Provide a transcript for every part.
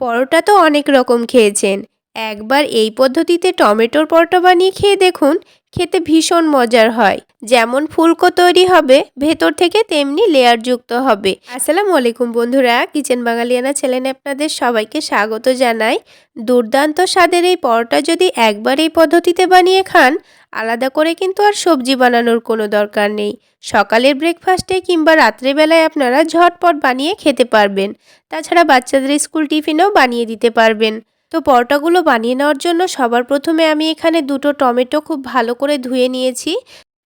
পরোটা তো অনেক রকম খেয়েছেন। একবার এই পদ্ধতিতে টমেটোর পরোটা বানিয়ে খেয়ে দেখুন খেতে ভীষণ মজার হয়। যেমন ফুলকো তৈরি হবে, ভেতর থেকে তেমনি লেয়ারযুক্ত হবে। আসসালামু আলাইকুম বন্ধুরা কিচেন বাঙালিয়ানা চ্যানেলে আপনাদের সবাইকে স্বাগত জানাই। দুর্দান্ত স্বাদের এই পরোটা যদি একবার এই পদ্ধতিতে বানিয়ে খান, আলাদা করে কিন্তু আর সবজি বানানোর কোনো দরকার নেই। সকালের ব্রেকফাস্টে কিংবা রাত্রেবেলায় আপনারা ঝটপট বানিয়ে খেতে পারবেন। তাছাড়া বাচ্চাদের স্কুল টিফিনও বানিয়ে দিতে পারবেন। তো পরোটাগুলো বানিয়ে নেওয়ার জন্য সবার প্রথমে আমি এখানে দুটো টমেটো খুব ভালো করে ধুয়ে নিয়েছি।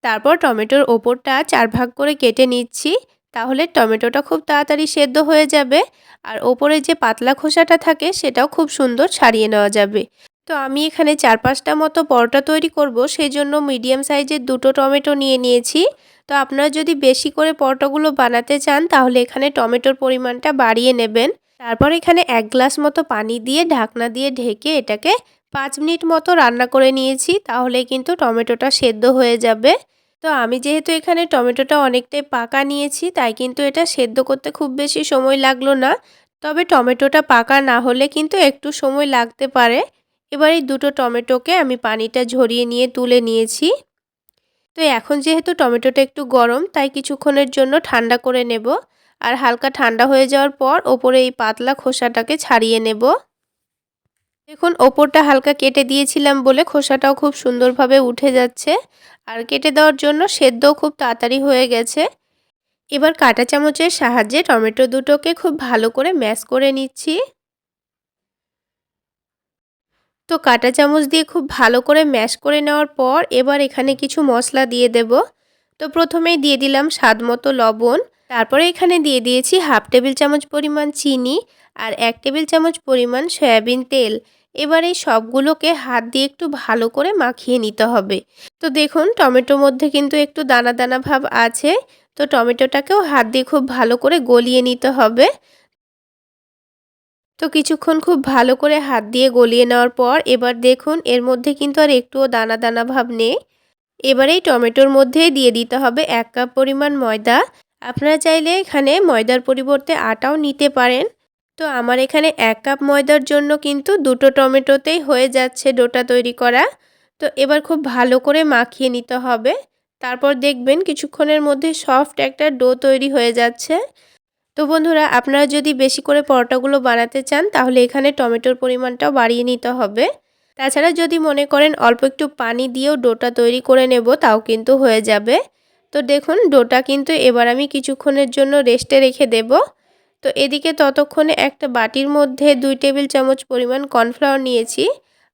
তারপর টমেটোর ওপরটা চার ভাগ করে কেটে নিচ্ছি। তাহলে টমেটোটা খুব তাড়াতাড়ি সেদ্ধ হয়ে যাবে আর ওপরে যে পাতলা খোসাটা থাকে সেটাও খুব সুন্দর ছাড়িয়ে নেওয়া যাবে। তো আমি এখানে চার পাঁচটা মতো পরোটা তৈরি করব সেই জন্য মিডিয়াম সাইজের দুটো টমেটো নিয়ে নিয়েছি। তো আপনারা যদি বেশি করে পরোটাগুলো বানাতে চান তাহলে এখানে টমেটোর পরিমাণটা বাড়িয়ে নেবেন। তারপর এখানে এক গ্লাস মতো পানি দিয়ে ঢাকনা দিয়ে ঢেকে এটাকে পাঁচ মিনিট মতো রান্না করে নিয়েছি, তাহলে কিন্তু টমেটোটা সেদ্ধ হয়ে যাবে। তো আমি যেহেতু এখানে টমেটোটা অনেকটাই পাকা নিয়েছি, তাই কিন্তু এটা সেদ্ধ করতে খুব বেশি সময় লাগল না। তবে টমেটোটা পাকা না হলে কিন্তু একটু সময় লাগতে পারে। এবার এই দুটো টমেটোকে আমি পানিটা ঝরিয়ে নিয়ে তুলে নিয়েছি। তো এখন যেহেতু টমেটোটা একটু গরম, তাই কিছুক্ষণের জন্য ঠান্ডা করে নেব। আর হালকা ঠান্ডা হয়ে যাওয়ার পর ওপরে এই পাতলা খোসাটাকে ছাড়িয়ে নেব। দেখুন, ওপরটা হালকা কেটে দিয়েছিলাম বলে খোসাটাও খুব সুন্দরভাবে উঠে যাচ্ছে। আর কেটে দেওয়ার জন্য সেদ্ধও খুব তাড়াতাড়ি হয়ে গেছে। এবার কাঁটা চামচের সাহায্যে টমেটো দুটোকে খুব ভালো করে ম্যাশ করে নিচ্ছি। তো কাটা চামচ দিয়ে খুব ভালো করে ম্যাশ করে নেওয়ার পর এবার এখানে কিছু মশলা দিয়ে দেব। তো প্রথমেই দিয়ে দিলাম স্বাদ মতো লবণ। তারপরে এখানে দিয়ে দিয়েছি হাফ টেবিল চামচ পরিমাণ চিনি আর এক টেবিল চামচ পরিমাণ সয়াবিন তেল। এবার এই সবগুলোকে হাত দিয়ে একটু ভালো করে মাখিয়ে নিতে হবে। তো দেখুন, টমেটোর মধ্যে কিন্তু একটু দানা দানা ভাব আছে। তো টমেটোটাকেও হাত দিয়ে খুব ভালো করে গলিয়ে নিতে হবে। তো কিছুক্ষণ খুব ভালো করে হাত দিয়ে গলিয়ে নেওয়ার পর এবার দেখুন, এর মধ্যে কিন্তু আর একটুও দানা দানা ভাব নেই। এবার এই টমেটোর মধ্যে দিয়ে দিতে হবে এক কাপ পরিমাণ ময়দা। আপনারা চাইলে এখানে ময়দার পরিবর্তে আটাও নিতে পারেন। তো আমার এখানে এক কাপ ময়দার জন্য কিন্তু দুটো টমেটোতেই হয়ে যাচ্ছে ডোটা তৈরি করা। তো এবার খুব ভালো করে মাখিয়ে নিতে হবে। তারপর দেখবেন কিছুক্ষণের মধ্যে সফট একটা ডো তৈরি হয়ে যাচ্ছে। তো বন্ধুরা, আপনারা যদি বেশি করে পরোটাগুলো বানাতে চান, তাহলে এখানে টমেটোর পরিমাণটাও বাড়িয়ে নিতে হবে। তাছাড়া যদি মনে করেন অল্প একটু পানি দিয়েও ডোটা তৈরি করে নেব, তাও কিন্তু হয়ে যাবে। তো দেখুন, ডোটা কিন্তু এবার আমি কিছুক্ষণের জন্য রেস্টে রেখে দেব। তো এদিকে ততক্ষণে একটা বাটির মধ্যে দুই টেবিল চামচ পরিমাণ কর্নফ্লাওয়ার নিয়েছি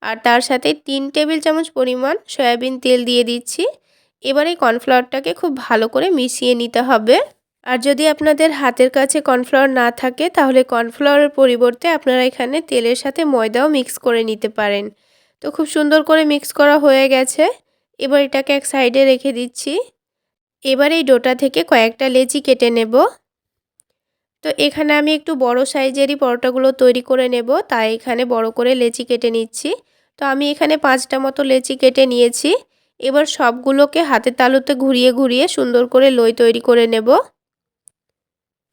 আর তার সাথে তিন টেবিল চামচ পরিমাণ সয়াবিন তেল দিয়ে দিচ্ছি। এবার এই কর্নফ্লাওয়ারটাকে খুব ভালো করে মিশিয়ে নিতে হবে। আর যদি আপনাদের হাতের কাছে কর্নফ্লাওয়ার না থাকে, তাহলে কর্নফ্লাওয়ারের পরিবর্তে আপনারা এখানে তেলের সাথে ময়দাও মিক্স করে নিতে পারেন। তো খুব সুন্দর করে মিক্স করা হয়ে গেছে। এবার এটাকে এক সাইডে রেখে দিচ্ছি। এবার এই ডোটা থেকে কয়েকটা লেচি কেটে নেব। তো এখানে আমি একটু বড় সাইজেরই পরোটাগুলো তৈরি করে নেব, তাই এখানে বড় করে লেচি কেটে নিচ্ছি। তো আমি এখানে পাঁচটা মতো লেচি কেটে নিয়েছি। এবার সবগুলোকে হাতে তালুতে ঘুরিয়ে ঘুরিয়ে সুন্দর করে লই তৈরি করে নেব।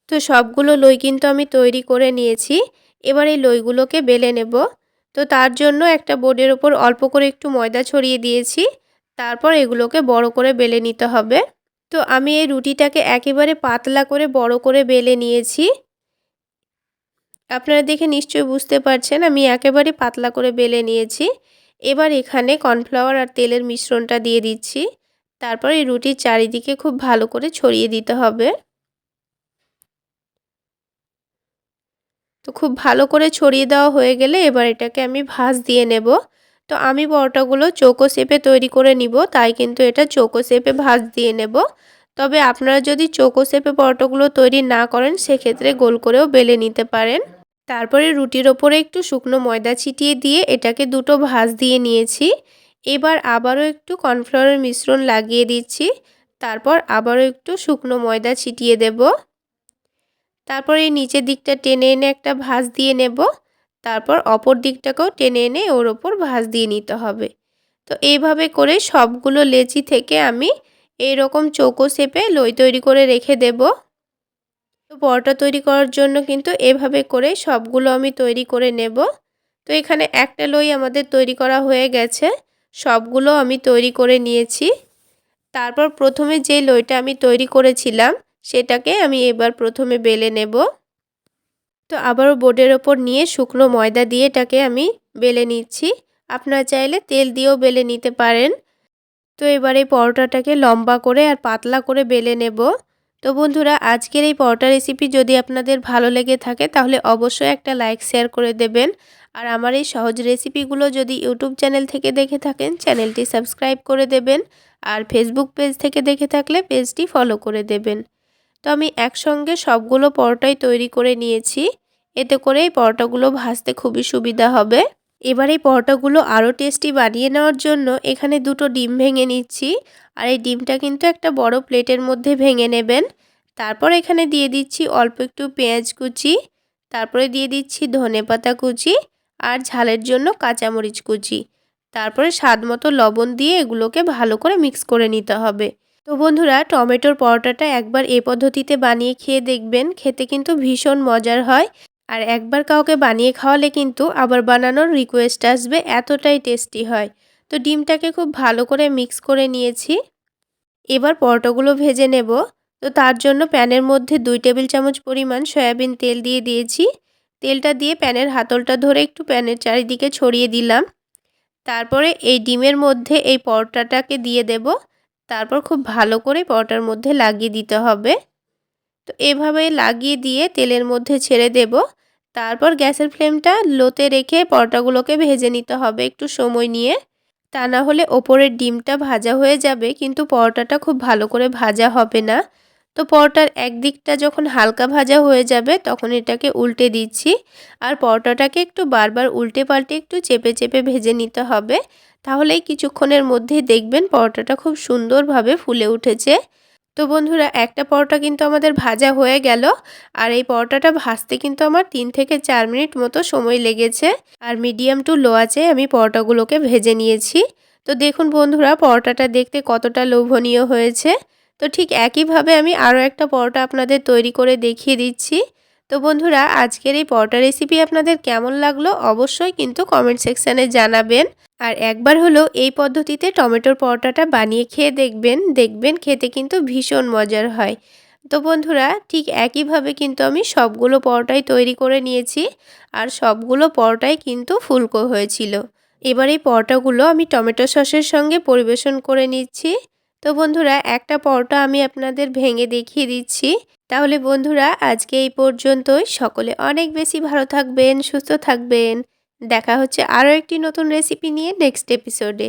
তো সবগুলো লই কিন্তু আমি তৈরি করে নিয়েছি। এবার এই লইগুলোকে বেলে নেব। তো তার জন্য একটা বোর্ডের ওপর অল্প করে একটু ময়দা ছড়িয়ে দিয়েছি। তারপর এগুলোকে বড় করে বেলে নিতে হবে। তো আমি এই রুটিটাকে একেবারে পাতলা করে বড় করে বেলে নিয়েছি। আপনারা দেখে নিশ্চয়ই বুঝতে পারছেন, আমি একেবারে পাতলা করে বেলে নিয়েছি। এবার এখানে কর্নফ্লাওয়ার আর তেলের মিশ্রণটা দিয়ে দিচ্ছি। তারপর এই রুটির চারিদিকে খুব ভালো করে ছড়িয়ে দিতে হবে। তো খুব ভালো করে ছড়িয়ে দেওয়া হয়ে গেলে এবার এটাকে আমি ভাজ দিয়ে নেব। তো আমি পরোটাগুলো চৌকো শেপে তৈরি করে নিব, তাই কিন্তু এটা চৌকো শেপে ভাজ দিয়ে নেব। তবে আপনারা যদি চৌকো শেপে পরোটাগুলো তৈরি না করেন, সেক্ষেত্রে গোল করেও বেলে নিতে পারেন। তারপরে রুটির ওপরে একটু শুকনো ময়দা ছিটিয়ে দিয়ে এটাকে দুটো ভাজ দিয়ে নিয়েছি। এবার আবারও একটু কর্নফ্লাওয়ারের মিশ্রণ লাগিয়ে দিচ্ছি। তারপর আবারও একটু শুকনো ময়দা ছিটিয়ে দেব। তারপর নিচের দিকটা টেনে এনে একটা ভাজ দিয়ে নেব। তারপর অপর দিকটাকেও টেনে এনে ওর ওপর ভাজ দিয়ে নিতে হবে। তো এইভাবে করে সবগুলো লেচি থেকে আমি এই রকম চৌকো শেপে লই তৈরি করে রেখে দেব। তো পরোটা তৈরি করার জন্য কিন্তু এভাবে করে সবগুলো আমি তৈরি করে নেব। তো এখানে একটা লই আমাদের তৈরি করা হয়ে গেছে। সবগুলো আমি তৈরি করে নিয়েছি। তারপর প্রথমে যে লইটা আমি তৈরি করেছিলাম, সেটাকে আমি এবার প্রথমে বেলে নেব। তো আবারও বোর্ডের ওপর নিয়ে শুকনো ময়দা দিয়ে এটাকে আমি বেলে নিচ্ছি। আপনারা চাইলে তেল দিয়েও বেলে নিতে পারেন। তো এবার এই পরোটাটাকে লম্বা করে আর পাতলা করে বেলে নেব। তো বন্ধুরা, আজকের এই পরোটা রেসিপি যদি আপনাদের ভালো লেগে থাকে, তাহলে অবশ্যই একটা লাইক শেয়ার করে দেবেন। আর আমার এই সহজ রেসিপিগুলো যদি ইউটিউব চ্যানেল থেকে দেখে থাকেন, চ্যানেলটি সাবস্ক্রাইব করে দেবেন। আর ফেসবুক পেজ থেকে দেখে থাকলে পেজটি ফলো করে দেবেন। তো আমি একসঙ্গে সবগুলো পরোটাই তৈরি করে নিয়েছি। এতে করে এই পরোটাগুলো ভাজতে খুবই সুবিধা হবে। এবার এই পরোটাগুলো আরও টেস্টি বানিয়ে নেওয়ার জন্য এখানে দুটো ডিম ভেঙে নিচ্ছি। আর এই ডিমটা কিন্তু একটা বড় প্লেটের মধ্যে ভেঙে নেবেন। তারপর এখানে দিয়ে দিচ্ছি অল্প একটু পেঁয়াজ কুচি, তারপরে দিয়ে দিচ্ছি ধনে পাতা কুচি আর ঝালের জন্য কাঁচামরিচ কুচি। তারপরে স্বাদ মতো লবণ দিয়ে এগুলোকে ভালো করে মিক্স করে নিতে হবে। তো বন্ধুরা, টমেটোর পরোটাটা একবার এ পদ্ধতিতে বানিয়ে খেয়ে দেখবেন, খেতে কিন্তু ভীষণ মজার হয়। আর একবার কাউকে বানিয়ে খাওয়ালে কিন্তু আবার বানানোর রিকোয়েস্ট আসবে, এতটাই টেস্টি হয়। তো ডিমটাকে খুব ভালো করে মিক্স করে নিয়েছি। এবার পরোটাগুলো ভেজে নেব। তো তার জন্য প্যানের মধ্যে দুই টেবিল চামচ পরিমাণ সয়াবিন তেল দিয়ে দিয়েছি। তেলটা দিয়ে প্যানের হাতলটা ধরে একটু প্যানের চারিদিকে ছড়িয়ে দিলাম। তারপরে এই ডিমের মধ্যে এই পরোটাটাকে দিয়ে দেব। তারপর খুব ভালো করে পরোটার মধ্যে লাগিয়ে দিতে হবে। তো এভাবে লাগিয়ে দিয়ে তেলের মধ্যে ছেড়ে দেব। তারপর গ্যাসের ফ্লেমটা লোতে রেখে পরোটাগুলোকে ভেজে নিতে হবে একটু সময় নিয়ে। তা না হলে ওপরের ডিমটা ভাজা হয়ে যাবে, কিন্তু পরোটাটা খুব ভালো করে ভাজা হবে না। তো পরোটার একদিকটা যখন হালকা ভাজা হয়ে যাবে, তখন এটাকে উল্টে দিচ্ছি। আর পরোটাটাকে একটু বারবার উল্টে পাল্টে একটু চেপে চেপে ভেজে নিতে হবে। তাহলেই কিছুক্ষণের মধ্যেই দেখবেন পরোটাটা খুব সুন্দরভাবে ফুলে উঠেছে। তো বন্ধুরা, একটা পরোটা কিন্তু আমাদের ভাজা হয়ে গেল আর এই পরোটাটা ভাজতে কিন্তু আমার তিন থেকে চার মিনিট মতো সময় লেগেছে আর মিডিয়াম টু লো আছে আমি পরোটাগুলোকে ভেজে নিয়েছি। তো দেখুন বন্ধুরা, পরোটাটা দেখতে কতটা লোভনীয় হয়েছে। তো ঠিক একইভাবে আমি আরও একটা পরোটা আপনাদের তৈরি করে দেখিয়ে দিচ্ছি। তো বন্ধুরা, আজকের এই পরোটা রেসিপি আপনাদের কেমন লাগল অবশ্যই কিন্তু কমেন্ট সেকশানে জানাবেন। আর একবার হলো এই পদ্ধতিতে টমেটোর পরোটাটা বানিয়ে খেয়ে দেখবেন। দেখবেন খেতে কিন্তু ভীষণ মজার হয়। তো বন্ধুরা, ঠিক একইভাবে কিন্তু আমি সবগুলো পরোটাই তৈরি করে নিয়েছি আর সবগুলো পরোটাই কিন্তু ফুলকো হয়েছিল। এবার এই পরোটাগুলো আমি টমেটো সসের সঙ্গে পরিবেশন করে নিচ্ছি। তো বন্ধুরা, একটা পরোটা আমি আপনাদের ভেঙে দেখিয়ে দিচ্ছি। তাহলে বন্ধুরা, আজকে এই পর্যন্তই। সকলে অনেক বেশি ভালো থাকবেন, সুস্থ থাকবেন। দেখা হচ্ছে আরও একটি নতুন রেসিপি নিয়ে নেক্সট এপিসোডে